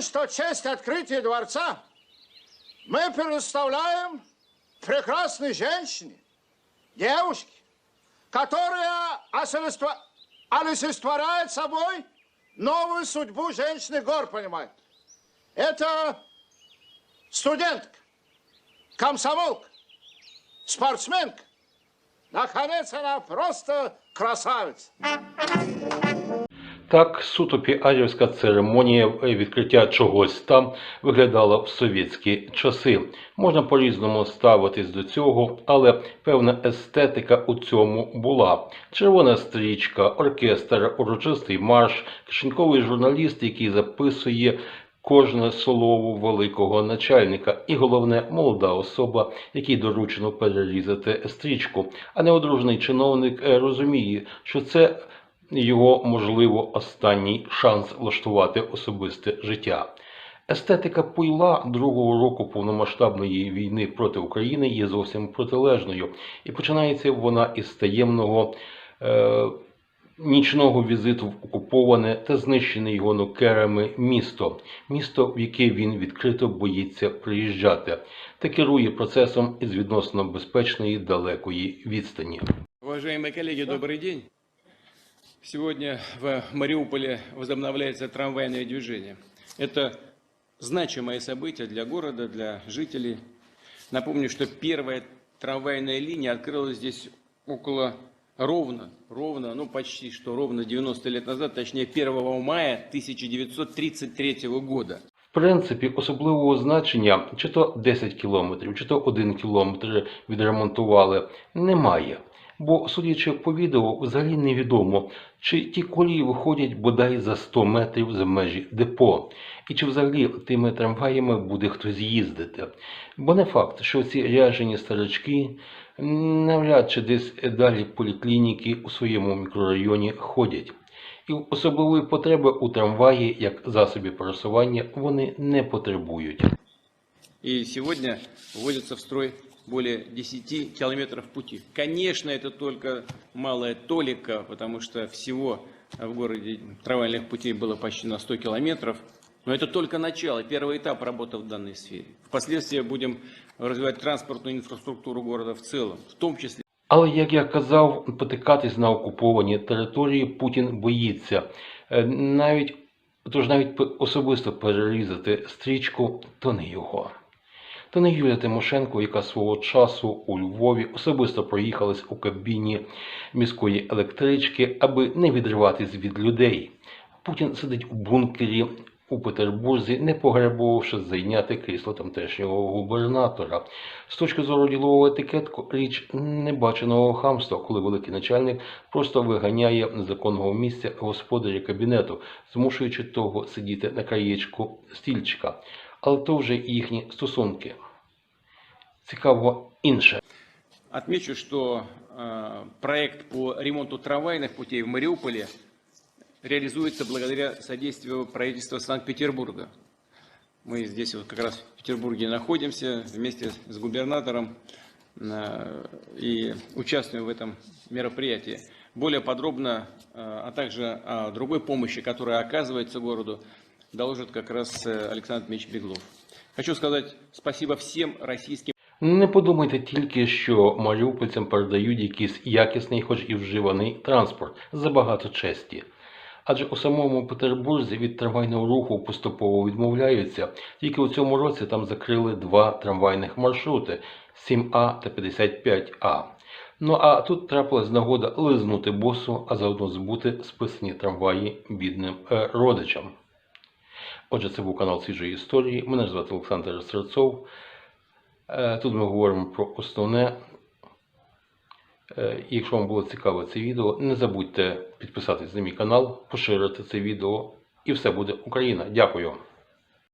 что честь открытия дворца мы предоставляем прекрасной женщине, девушке, которая осуществя- олицетворяет собой новую судьбу женщины гор, понимаете. Это студентка, комсомолка, спортсменка. Наконец, она просто красавица. Так, суто піарівська церемонія відкриття чогось там виглядала в совєтські часи. Можна по-різному ставитись до цього, але певна естетика у цьому була. Червона стрічка, оркестр, урочистий марш, кишеньковий журналіст, який записує кожне слово великого начальника, і головне молода особа, якій доручено перерізати стрічку. А неодружний чиновник е, розуміє, що це його, можливо, останній шанс влаштувати особисте життя. Естетика пойла другого року повномасштабної війни проти України є зовсім протилежною, і починається вона із таємного е, нічного візиту в окуповане та знищене його нокерами місто, місто, в яке він відкрито боїться приїжджати, та керує процесом із відносно безпечної далекої відстані. Уважаемые коллеги, добрый день. Сегодня в Мариуполе возобновляется трамвайное движение. Это значимое событие для города, для жителей. Напомню, что первая трамвайная линия открылась здесь около ровно, ровно, ну почти что ровно 90 лет назад, точнее 1 мая 1933 года. В принципі, особливого значення, чи то 10 кілометрів, чи то 1 кілометр відремонтували, немає. Бо, судячи по відео, взагалі невідомо, чи ті колії виходять бодай за 100 метрів за межі депо, і чи взагалі тими трамваями буде хтось їздити. Бо не факт, що ці ряжені старички навряд чи десь далі поліклініки у своєму мікрорайоні ходять. І особливої потреби у трамваї як засобі пересування вони не потребують. И сегодня вводится в строй более 10 километров пути. Конечно, это только малая толика, потому что всего в городе трамвайных путей было почти на 100 километров. Но это только начало, первый этап работы в данной сфере. Впоследствии будем развивать транспортную инфраструктуру города в целом, в том числе Але, як я казав, потикатись на окуповані території Путін боїться. Е, Навіть тож навіть п- особисто перерізати стрічку то не його. То не Юлія Тимошенко, яка свого часу у Львові особисто проїхалась у кабіні міської електрички, аби не відриватись від людей. Путін сидить у бункері у Петербурзі, не погребувавши зайняти крісло тамтешнього губернатора. З точки зору ділового етикетку, річ небаченого хамства, коли великий начальник просто виганяє незаконного місця господаря кабінету, змушуючи того сидіти на краєчку стільчика. Але то вже їхні стосунки. Цікаво інше. Отмечу, что э, проект по ремонту трамвайных путей в Мариуполе реализуется благодаря содействию правительства Санкт-Петербурга. Мы здесь вот как раз в Петербурге находимся вместе с губернатором э, и участвуем в этом мероприятии. Более подробно, э, а также о другой помощи, которая оказывается городу, доложит как раз э, Александр Дмитриевич Беглов. Хочу сказать спасибо всем российским Не подумайте тільки, що маріупольцям передають якийсь якісний, хоч і вживаний транспорт забагато честі. Адже у самому Петербурзі від трамвайного руху поступово відмовляються. Тільки у цьому році там закрили два трамвайних маршрути 7А та 55А. Ну а тут трапилась нагода лизнути босу, а заодно збути списані трамваї бідним е, родичам. Отже, це був канал свіжої історії. Мене звати Олександр Серцов. Е, Тут ми говоримо про основне. Е, Якщо вам було цікаве це відео, не забудьте підписатись на мій канал, поширити це відео, і все буде Україна. Дякую.